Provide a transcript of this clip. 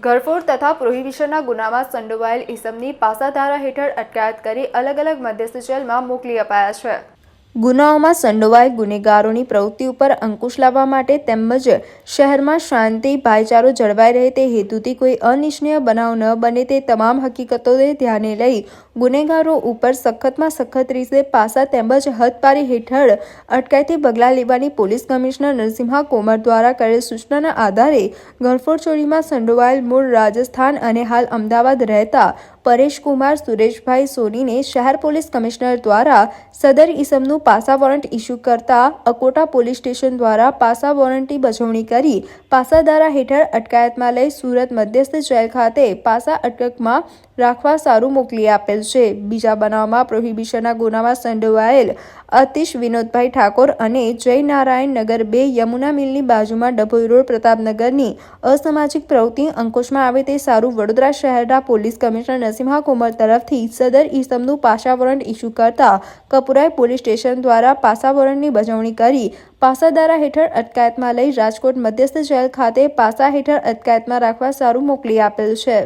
ઘરફોડ તથા પ્રોહિબિશનના ગુનામાં સંડોવાયેલ ઇસમની પાસાધારા હેઠળ અટકાયત કરી અલગ અલગ મધ્યસ્થ જેલમાં મોકલી અપાયા છે. ગુનાઓમાં સંડોવાયેલ ગુનેગારોની પ્રવૃત્તિ ઉપર અંકુશ લાવવા માટે તેમજ શહેરમાં શાંતિ, ભાઈચારો જળવાઈ રહે તે હેતુથી કોઈ અનિચ્છનીય બનાવ ન બને તે તમામ હકીકતોને ધ્યાને લઈ ગુનેગારો ઉપર સખતમાં સખત રીતે પાસા તેમજ હદપારી હેઠળ અટકાયતી પગલાં લેવાની પોલીસ કમિશનર નરસિંહા કોમર દ્વારા કરેલ સૂચનાના આધારે ઘરફોડ ચોરીમાં સંડોવાયેલ મૂળ રાજસ્થાન અને હાલ અમદાવાદ રહેતા પરેશકુમાર સુરેશભાઈ સોનીને શહેર પોલીસ કમિશનર દ્વારા સદર ઇસમનું પાસા વોરંટ ઇસ્યુ કરતા અકોટા પોલીસ સ્ટેશન દ્વારા પાસા વોરંટની બજવણી કરી પાસાધારા હેઠળ અટકાયતમાં લઈ સુરત મધ્યસ્થ જેલ ખાતે પાસા અટકમાં રાખવા સારું મોકલી આપેલ છે. બીજા બનાવમાં પ્રોહિબિશનના ગુનામાં સંડોવાયેલ અતિશ, વિનોદભાઈ ઠાકોર અને જય નારાયણ નગર બે યમુના મિલની બાજુમાં ડભોઈ રોડ પ્રતાપનગરની અસામાજિક પ્રવૃત્તિ અંકુશમાં આવે તે સારું વડોદરા શહેરના પોલીસ કમિશનર નરસિંહા કુમાર તરફથી સદર ઇસમનું પાસા વોરંટ ઇસ્યુ કરતા કપુરાઈ પોલીસ સ્ટેશન દ્વારા પાસા વોરંટની બજવણી કરી પાસાદારા હેઠળ અટકાયતમાં લઈ રાજકોટ મધ્યસ્થ જેલ ખાતે પાસા હેઠળ અટકાયતમાં રાખવા સારું મોકલી આપેલ છે.